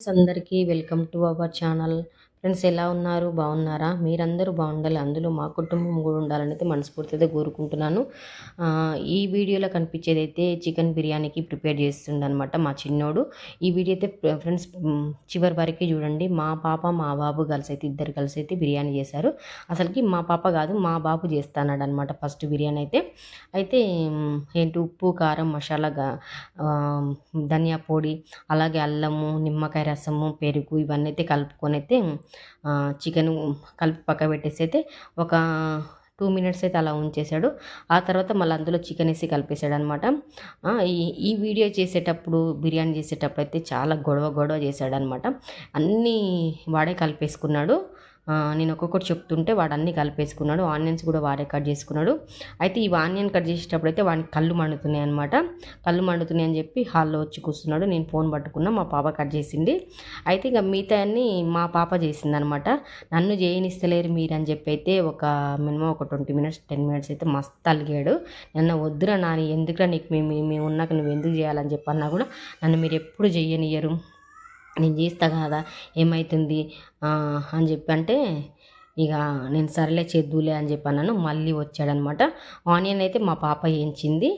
అందరికీ welcome to our channel. Friends ఎలా ఉన్నారు? బాగున్నారా? మీరందరూ బాగుండాలి. అందులో మా కుటుంబం కూడా ఉండాలని అయితే మనస్ఫూర్తిగా కోరుకుంటున్నాను. ఈ వీడియోలో కనిపించేది అయితే చికెన్ బిర్యానీకి ప్రిపేర్ చేస్తుండనమాట మా చిన్నోడు. ఈ వీడియో అయితే ఫ్రెండ్స్ చివరి వరకు చూడండి. మా పాప మా బాబు కలిసి అయితే ఇద్దరు కలిసి అయితే బిర్యానీ చేశారు. అసలుకి మా పాప కాదు మా బాబు చేస్తాడు అనమాట ఫస్ట్ బిర్యానీ అయితే. అయితే ఏంటి ఉప్పు కారం మసాలా ధనియా పొడి అలాగే అల్లము నిమ్మకాయ రసము పెరుగు ఇవన్నీ అయితే కలుపుకొని అయితే చికెన్ కలిపి పక్క పెట్టేసి అయితే ఒక టూ మినిట్స్ అయితే అలా ఉంచేశాడు. ఆ తర్వాత మళ్ళీ అందులో చికెన్ వేసి కలిపేశాడు అనమాట ఈ ఈ వీడియో చేసేటప్పుడు బిర్యానీ చేసేటప్పుడు అయితే చాలా గొడవ గొడవ చేశాడనమాట. అన్నీ వాడే కలిపేసుకున్నాడు. నేను ఒక్కొక్కటి చెప్తుంటే వాడు అన్నీ కలిపేసుకున్నాడు ఆనియన్స్ కూడా వాడే కట్ చేసుకున్నాడు. అయితే ఈ ఆనియన్ కట్ చేసేటప్పుడు అయితే వాడికి కళ్ళు మండుతున్నాయి అనమాట కళ్ళు మండుతున్నాయి అని చెప్పి హాల్లో వచ్చి కూర్చున్నాడు. నేను ఫోన్ పట్టుకున్నా మా పాప కట్ చేసింది. అయితే ఇంకా మిగతా అన్ని మా పాప చేసింది అనమాట నన్ను చేయనిస్తలేరు మీరు అని చెప్పి అయితే ఒక మినిమం ఒక ట్వంటీ మినిట్స్ టెన్ మినిట్స్ అయితే మస్తు అలిగాడు. నన్ను వద్దురా నాని ఎందుకురా నీకు మేము మేము ఉన్నాక నువ్వు ఎందుకు చేయాలని చెప్పి అన్నా కూడా నన్ను మీరు ఎప్పుడు చెయ్యనియరు నేను చేస్తా కదా ఏమవుతుంది అని చెప్పి అంటే ఇక నేను సరేలే చేద్దులే అని చెప్పి అన్నాను. మళ్ళీ వచ్చాడనమాట. ఆనియన్ అయితే మా పాప వేయించింది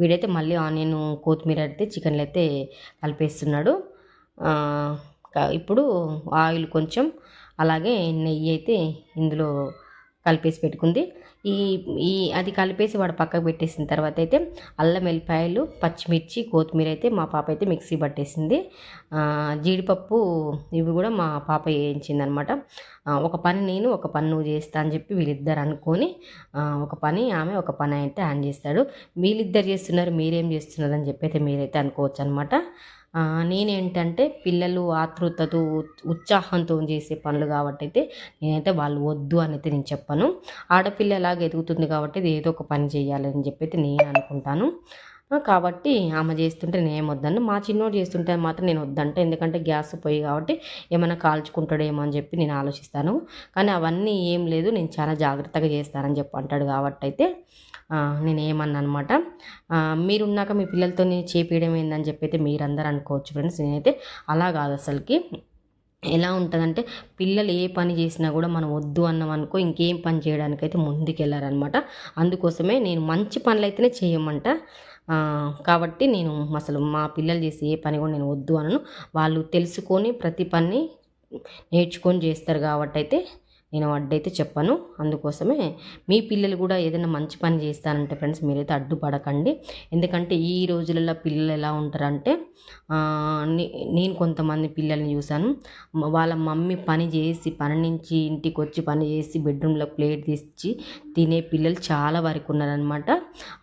వీడైతే మళ్ళీ ఆనియన్ కొత్తిమీర అయితే చికెన్లు అయితే కలిపేస్తున్నాడు. ఇప్పుడు ఆయిల్ కొంచెం అలాగే నెయ్యి అయితే ఇందులో కలిపేసి పెట్టుకుంది. ఈ ఈ అది కలిపేసి వాడు పక్కకు పెట్టేసిన తర్వాత అయితే అల్లం వెల్లిపాయలు పచ్చిమిర్చి కొత్తిమీర అయితే మా పాప అయితే మిక్సీ పట్టేసింది. జీడిపప్పు ఇవి కూడా మా పాప వేయించిందనమాట. ఒక పని నేను ఒక పని నువ్వు చేస్తా అని చెప్పి వీళ్ళిద్దరు అనుకొని ఒక పని ఆమె ఒక పని అయితే హ్యాండ్ చేస్తాడు. వీళ్ళిద్దరు చేస్తున్నారు మీరేం చేస్తున్నారు అని చెప్పి అయితే మీరైతే అనుకోవచ్చు అనమాట నేనేంటంటే పిల్లలు ఆతృతతో ఉత్సాహంతో చేసే పనులు కాబట్టి అయితే నేనైతే వాళ్ళు వద్దు అని అయితే నేను చెప్పను. ఆడపిల్ల ఎలాగ ఎదుగుతుంది కాబట్టి ఏదో ఒక పని చేయాలని చెప్పి అయితే నేను అనుకుంటాను. కాబట్టి ఆమె చేస్తుంటే నేను వద్దను మా చిన్నోడు చేస్తుంటే మాత్రం నేను వద్దంటే ఎందుకంటే గ్యాస్ పోయి కాబట్టి ఏమైనా కాల్చుకుంటాడేమో అని చెప్పి నేను ఆలోచిస్తాను. కానీ అవన్నీ ఏం లేదు. నేను చాలా జాగ్రత్తగా చేస్తానని చెప్పి అంటాడు కాబట్టి అయితే నేను ఏమన్నా అనమాట మీరున్నాక మీ పిల్లలతో చేపించడం ఏందని చెప్పి అయితే మీరందరూ అనుకోవచ్చు ఫ్రెండ్స్. నేనైతే అలా కాదు అసలుకి. ఎలా ఉంటుందంటే పిల్లలు ఏ పని చేసినా కూడా మనం వద్దు అన్నాం అనుకో ఇంకేం పని చేయడానికైతే ముందుకెళ్ళారనమాట అందుకోసమే నేను మంచి పనులు అయితేనే చేయమంట. కాబట్టి నేను అసలు మా పిల్లలు చేసే ఏ పని కూడా నేను వద్దు అనను. వాళ్ళు తెలుసుకొని ప్రతి పని నేర్చుకొని చేస్తారు కాబట్టి అయితే నేను అడ్డైతే చెప్పను. అందుకోసమే మీ పిల్లలు కూడా ఏదైనా మంచి పని చేస్తానంటే ఫ్రెండ్స్ మీరైతే అడ్డుపడకండి. ఎందుకంటే ఈ రోజులలో పిల్లలు ఎలా ఉంటారంటే నేను కొంతమంది పిల్లల్ని చూశాను. వాళ్ళ మమ్మీ పని చేసి పని నుంచి ఇంటికి వచ్చి పని చేసి బెడ్రూమ్లో ప్లేట్ తెచ్చి తినే పిల్లలు చాలా వరకు ఉన్నారనమాట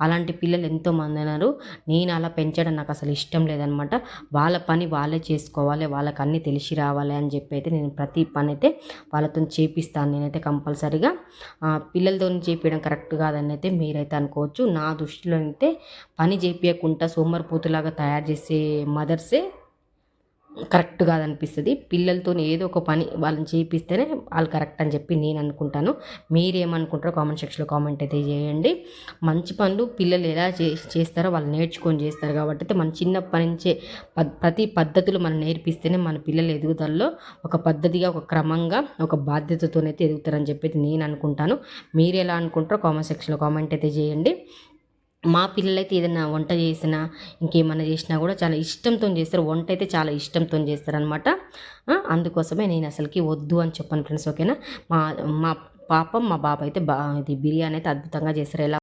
అలాంటి పిల్లలు ఎంతోమంది ఉన్నారు. నేను అలా పెంచడం నాకు అసలు ఇష్టం లేదనమాట వాళ్ళ పని వాళ్ళే చేసుకోవాలి వాళ్ళకి అన్నీ తెలిసి రావాలి అని చెప్పి అయితే నేను ప్రతి పని అయితే వాళ్ళతో చేపిస్తాను. చేస్తాను నేనైతే కంపల్సరిగా పిల్లలతో చేపించడం కరెక్ట్ కాదని అయితే మీరైతే అనుకోవచ్చు. నా దృష్టిలో అయితే పని చేపించకుండా సోమరిపోతులాగా తయారు చేసే మదర్సే కరెక్ట్ కాదనిపిస్తుంది. పిల్లలతో ఏదో ఒక పని వాళ్ళని చేయిస్తేనే వాళ్ళు కరెక్ట్ అని చెప్పి నేను అనుకుంటాను. మీరేమనుకుంటారో కామెంట్ సెక్షన్లో కామెంట్ అయితే చేయండి. మంచి పనులు పిల్లలు ఎలా చే చేస్తారో వాళ్ళు నేర్చుకొని చేస్తారు కాబట్టి అయితే మన చిన్నప్పటి నుంచే ప్రతి పద్ధతులు మనం నేర్పిస్తేనే మన పిల్లల ఎదుగుదలలో ఒక పద్ధతిగా ఒక క్రమంగా ఒక బాధ్యతతోనైతే ఎదుగుతారని చెప్పి నేను అనుకుంటాను. మీరు ఎలా అనుకుంటారో కామెంట్ సెక్షన్లో కామెంట్ అయితే చేయండి. మా పిల్లలైతే ఏదైనా వంట చేసినా ఇంకేమైనా చేసినా కూడా చాలా ఇష్టంతో చేస్తారు. వంట అయితే చాలా ఇష్టంతో చేస్తారనమాట అందుకోసమే నేను అసలుకి వద్దు అని చెప్పాను ఫ్రెండ్స్ ఓకేనా? మా మా పాపం మా బాబు అయితే బా ఇది బిర్యానీ అయితే అద్భుతంగా చేస్తారు. ఎలా